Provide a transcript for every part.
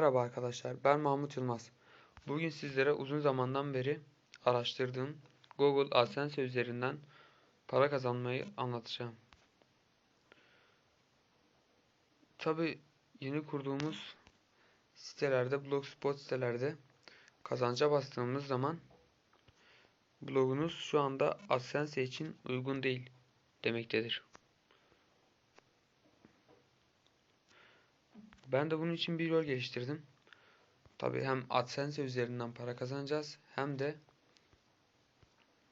Merhaba arkadaşlar, ben Mahmut Yılmaz. Bugün sizlere uzun zamandan beri araştırdığım Google AdSense üzerinden para kazanmayı anlatacağım. Tabi yeni kurduğumuz sitelerde, blogspot sitelerde kazanca bastığımız zaman blogunuz şu anda AdSense için uygun değil demektedir. Ben de bunun için bir yol geliştirdim. Tabi hem AdSense üzerinden para kazanacağız hem de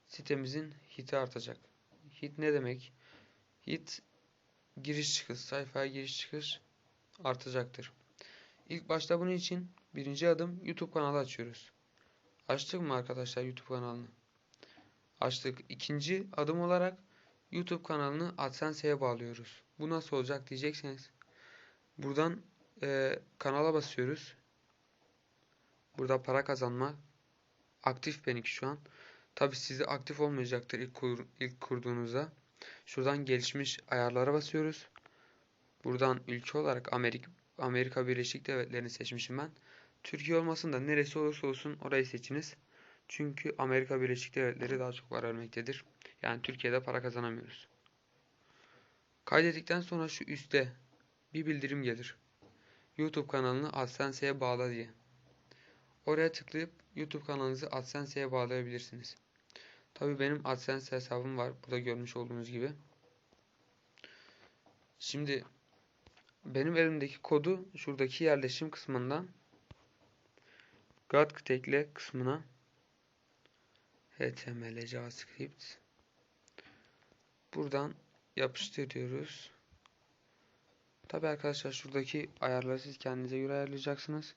sitemizin hiti artacak. Hit ne demek? Hit giriş çıkış, sayfaya giriş çıkış artacaktır. İlk başta bunun için birinci adım YouTube kanalı açıyoruz. Açtık mı arkadaşlar YouTube kanalını? Açtık. İkinci adım olarak YouTube kanalını AdSense'ye bağlıyoruz. Bu nasıl olacak diyecekseniz buradan e, kanala basıyoruz. Burada para kazanma aktif benimki şu an. Tabi sizde aktif olmayacaktır ilk, kur, ilk kurduğunuzda. Şuradan gelişmiş ayarlara basıyoruz. Buradan ülke olarak Amerika, Amerika Birleşik Devletleri'ni seçmişim ben. Türkiye olmasın da neresi olursa olsun orayı seçiniz. Çünkü Amerika Birleşik Devletleri daha çok para vermektedir. Yani Türkiye'de para kazanamıyoruz. Kaydettikten sonra şu üstte bir bildirim gelir. YouTube kanalını AdSense'ye bağla diye. Oraya tıklayıp YouTube kanalınızı AdSense'ye bağlayabilirsiniz. Tabi benim AdSense hesabım var. Burada görmüş olduğunuz gibi. Şimdi benim elimdeki kodu şuradaki yerleşim kısmından Gatk tekle kısmına HTML JavaScript buradan yapıştır diyoruz. Tabi arkadaşlar şuradaki ayarları siz kendinize göre ayarlayacaksınız.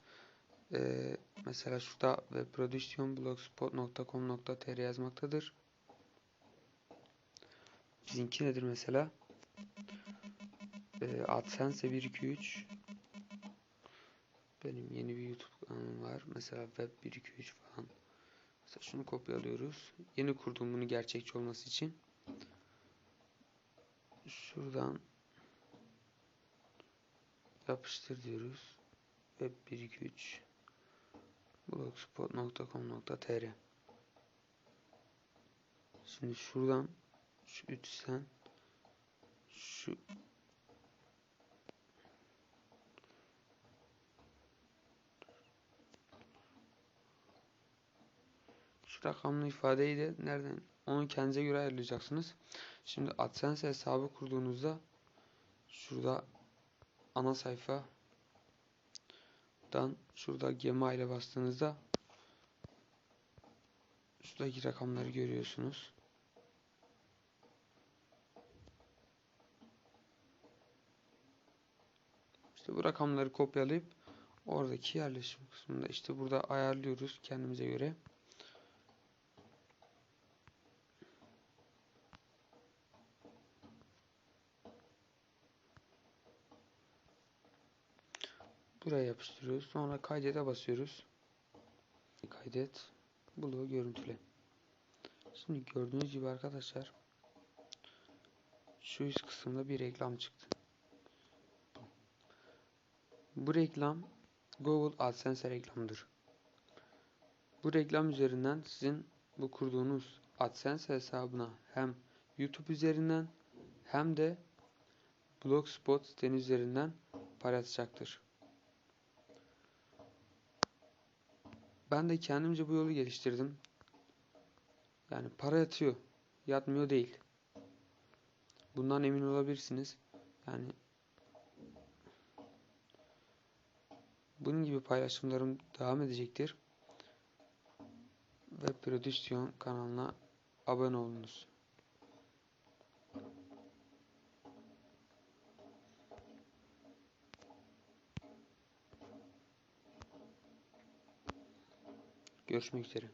Ee, mesela şurada webproduction.blogspot.com.tr yazmaktadır. Bizimki nedir mesela? Ee, AdSense 123 benim yeni bir YouTube kanalım var. Mesela Web 123 falan. Mesela şunu kopyalıyoruz. Yeni kurduğum bunu gerçekçi olması için. Şuradan yapıştır diyoruz. Web 123 blogspot.com.tr Şimdi şuradan şu 3 sen şu şu rakamlı ifadeyi de nereden onu kendinize göre ayarlayacaksınız. Şimdi AdSense hesabı kurduğunuzda şurada ana sayfadan şurada gema ile bastığınızda şuradaki rakamları görüyorsunuz. İşte bu rakamları kopyalayıp oradaki yerleşim kısmında işte burada ayarlıyoruz kendimize göre. Buraya yapıştırıyoruz. Sonra kaydete basıyoruz. Kaydet. Bloğu görüntüle. Şimdi gördüğünüz gibi arkadaşlar şu üst kısımda bir reklam çıktı. Bu reklam Google AdSense reklamıdır. Bu reklam üzerinden sizin bu kurduğunuz AdSense hesabına hem YouTube üzerinden hem de Blogspot siteniz üzerinden para atacaktır. Ben de kendimce bu yolu geliştirdim. Yani para yatıyor. Yatmıyor değil. Bundan emin olabilirsiniz. Yani bunun gibi paylaşımlarım devam edecektir. Web Prodüksiyon kanalına abone olunuz. Görüşmek üzere.